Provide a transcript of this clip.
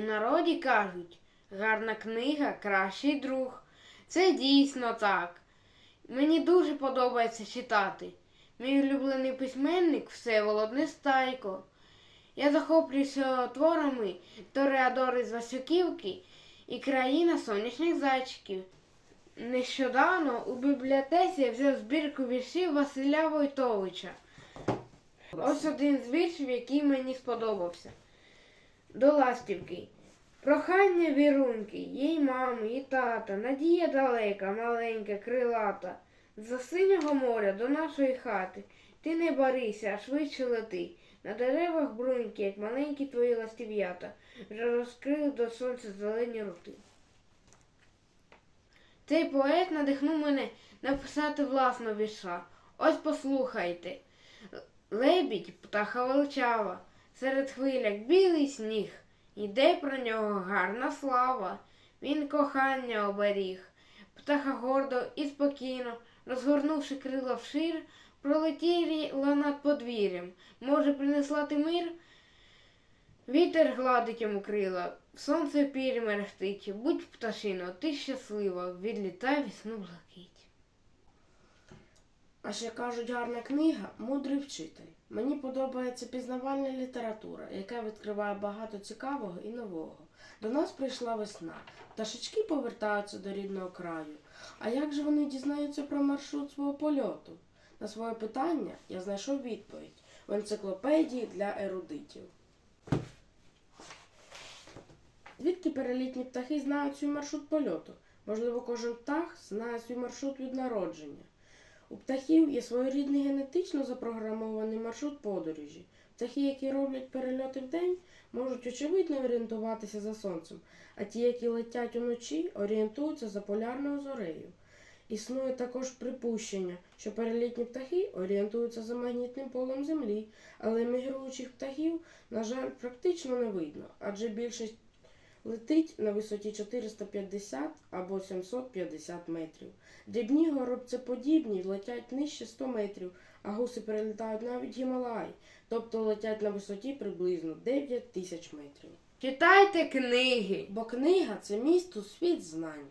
народі кажуть, гарна книга кращий друг. Це дійсно так. Мені дуже подобається читати. Мій улюблений письменник Всеволод Нестайко. Я захоплююся творами Тореадори з Васюківки і країна сонячних зайчиків. Нещодавно у бібліотеці я взяв збірку віршів Василя Войтовича. Ось один з віршів, який мені сподобався. До ластівки. Прохання вірунки, їй мами, і тата, надія далека, маленька, крилата. З-за синього моря до нашої хати. Ти не барися, а швидше лети. На деревах бруньки, як маленькі твої ластів'ята, вже розкрили до сонця зелені роти. Цей поет надихнув мене написати власного вірша. Ось послухайте. Лебідь, птаха величава, серед хвиляк білий сніг. Іде про нього гарна слава. Він кохання оберіг. Птаха гордо і спокійно, розгорнувши крила вшир, пролетіла над подвір'ям. Може, принесла ти мир? Вітер гладить йому крила, сонце в мерехтить. Будь пташино, ти щаслива, відлітай вісну блакить. А ще кажуть, гарна книга мудрий вчитель. Мені подобається пізнавальна література, яка відкриває багато цікавого і нового. До нас прийшла весна. Пташечки повертаються до рідного краю. А як же вони дізнаються про маршрут свого польоту? На своє питання я знайшов відповідь в енциклопедії для ерудитів. Звідки перелітні птахи знають свій маршрут польоту? Можливо, кожен птах знає свій маршрут від народження. У птахів є своєрідний генетично запрограмований маршрут подорожі. Птахи, які роблять перельоти вдень, можуть очевидно орієнтуватися за сонцем, а ті, які летять уночі, орієнтуються за полярною зорею. Існує також припущення, що перелітні птахи орієнтуються за магнітним полем Землі, але мігруючих птахів, на жаль, практично не видно, адже більшість летить на висоті 450 або 750 метрів. Дрібні горобцеподібні летять нижче 100 метрів, а гуси перелітають навіть Гімалай, тобто летять на висоті приблизно 9 тисяч метрів. Читайте книги. Бо книга це місто світ знань.